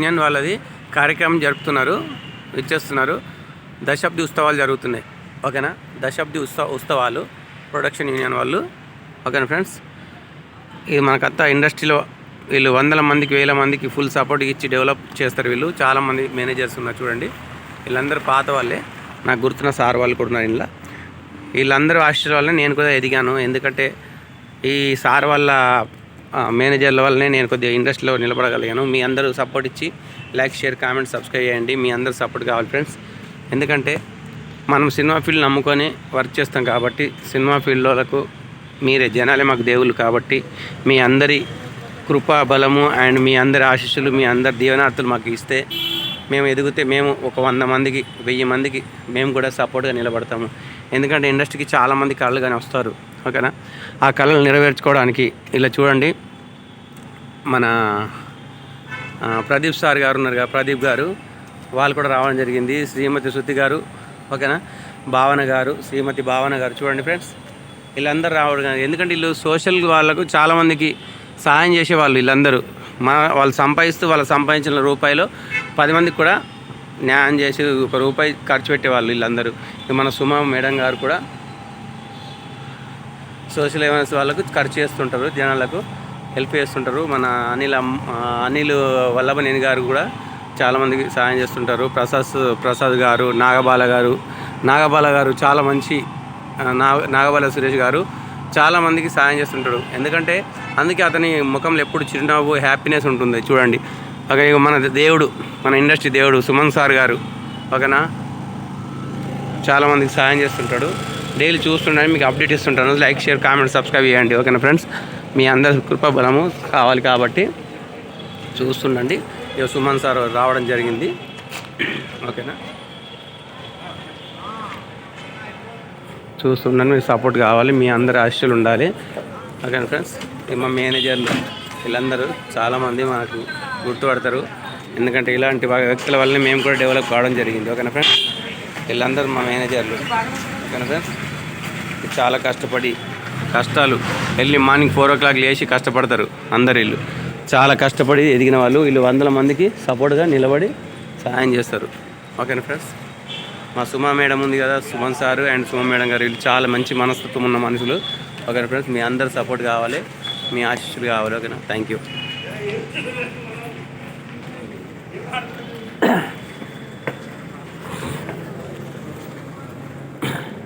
Union వాళ్ళది కార్యక్రమం జరుపుతున్నారు ఇచ్చేస్తున్నారు దశాబ్ది ఉత్సవాలు జరుగుతున్నాయి. ఓకేనా? దశాబ్ది ఉత్సవ ఉత్సవాలు ప్రొడక్షన్ యూనియన్ వాళ్ళు. ఓకేనా ఫ్రెండ్స్ ఇది మనకంతా ఇండస్ట్రీలో వీళ్ళు వందల మందికి వేల మందికి ఫుల్ సపోర్ట్ ఇచ్చి డెవలప్ చేస్తారు వీళ్ళు. చాలామంది మేనేజర్స్ ఉన్నారు చూడండి. వీళ్ళందరూ పాత వాళ్ళే. నాకు గుర్తున్న సార్ వాళ్ళు కూడా ఉన్నారు ఇంట్లో వీళ్ళందరూ ఆశ్చర్య వల్లనే నేను కూడా ఎదిగాను. ఎందుకంటే ఈ సార్ వాళ్ళ మేనేజర్ల వల్లనే నేను కొద్దిగా ఇండస్ట్రీలో నిలబడగలిగాను. మీ అందరూ సపోర్ట్ ఇచ్చి లైక్ షేర్ కామెంట్ సబ్స్క్రైబ్ చేయండి. మీ అందరూ సపోర్ట్ కావాలి ఫ్రెండ్స్ ఎందుకంటే మనం సినిమా ఫీల్డ్ నమ్ముకొని వర్క్ చేస్తాం కాబట్టి సినిమా ఫీల్డ్లకు మీరే జనాలే మాకు దేవుళ్ళు కాబట్టి మీ అందరి కృపా బలము అండ్ మీ అందరి ఆశీస్సులు మీ అందరి దీవనార్థులు మాకు ఇస్తే మేము ఎదిగితే మేము ఒక వంద మందికి వెయ్యి మందికి మేము కూడా సపోర్ట్గా నిలబడతాము. ఎందుకంటే ఇండస్ట్రీకి చాలామంది కళ్ళు కానీ వస్తారు. ఓకేనా? ఆ కళలు నెరవేర్చుకోవడానికి ఇలా చూడండి. మన ప్రదీప్ సార్ గారు ఉన్నారు కదా ప్రదీప్ గారు. వాళ్ళు కూడా రావడం జరిగింది. శ్రీమతి శృతి గారు ఓకేనా? భావన గారు శ్రీమతి భావన గారు. చూడండి ఫ్రెండ్స్ వీళ్ళందరూ రావడం ఎందుకంటే వీళ్ళు సోషల్ వాళ్ళకు చాలామందికి సహాయం చేసేవాళ్ళు వీళ్ళందరూ. మన వాళ్ళు సంపాదిస్తూ వాళ్ళు సంపాదించిన రూపాయలు పది మందికి కూడా న్యాయం చేసి ఒక రూపాయి ఖర్చు పెట్టేవాళ్ళు వీళ్ళందరూ. మన సుమ మేడం గారు కూడా సోషల్ అవేర్నెస్ వాళ్ళకు ఖర్చు చేస్తుంటారు జనాలకు హెల్ప్ చేస్తుంటారు. మన అనిల్ అనిల్ వల్లభనేని గారు కూడా చాలామందికి సహాయం చేస్తుంటారు. ప్రసాద్ ప్రసాద్ గారు నాగబాల గారు నాగబాల గారు చాలా మంచి నా నాగబాల సురేష్ గారు చాలామందికి సహాయం చేస్తుంటాడు. ఎందుకంటే అందుకే అతని ముఖంలో ఎప్పుడు చిరునవ్వు హ్యాపీనెస్ ఉంటుంది. చూడండి. ఒక మన దేవుడు మన ఇండస్ట్రీ దేవుడు సుమన్ సార్ గారు ఓకేనా? చాలామందికి సహాయం చేస్తుంటాడు. డైలీ చూస్తుండని మీకు అప్డేట్ ఇస్తుంటాను. లైక్ షేర్ కామెంట్ సబ్స్క్రైబ్ చేయండి. ఓకేనా ఫ్రెండ్స్? మీ అందరి కృప బలము కావాలి కాబట్టి చూస్తుండండి. ఇక సుమన్ సార్ రావడం జరిగింది. ఓకేనా? చూస్తుండండి మీకు సపోర్ట్ కావాలి. మీ అందరి ఆశలు ఉండాలి. ఓకేనా ఫ్రెండ్స్? మా మేనేజర్లు వీళ్ళందరూ చాలామంది మనకు గుర్తుపడతారు. ఎందుకంటే ఇలాంటి వ్యక్తుల వల్లనే మేము కూడా డెవలప్ కావడం జరిగింది. ఓకేనా ఫ్రెండ్స్? వీళ్ళందరూ మా మేనేజర్లు. ఓకేనా సార్? చాలా కష్టపడి కష్టాలు. వెళ్ళి మార్నింగ్ ఫోర్ ఓ క్లాక్ లేచి కష్టపడతారు అందరు వీళ్ళు చాలా కష్టపడి ఎదిగిన వాళ్ళు వీళ్ళు వందల మందికి సపోర్ట్గా నిలబడి సహాయం చేస్తారు. ఓకేనా ఫ్రెండ్స్? మా సుమా మేడం ఉంది కదా Suman sir and Suma madam garu వీళ్ళు చాలా మంచి మనస్తత్వం ఉన్న మనుషులు. ఓకేనా ఫ్రెండ్స్? మీ అందరు సపోర్ట్ కావాలి మీ ఆశీస్సులు కావాలి. ఓకేనా థ్యాంక్ యూ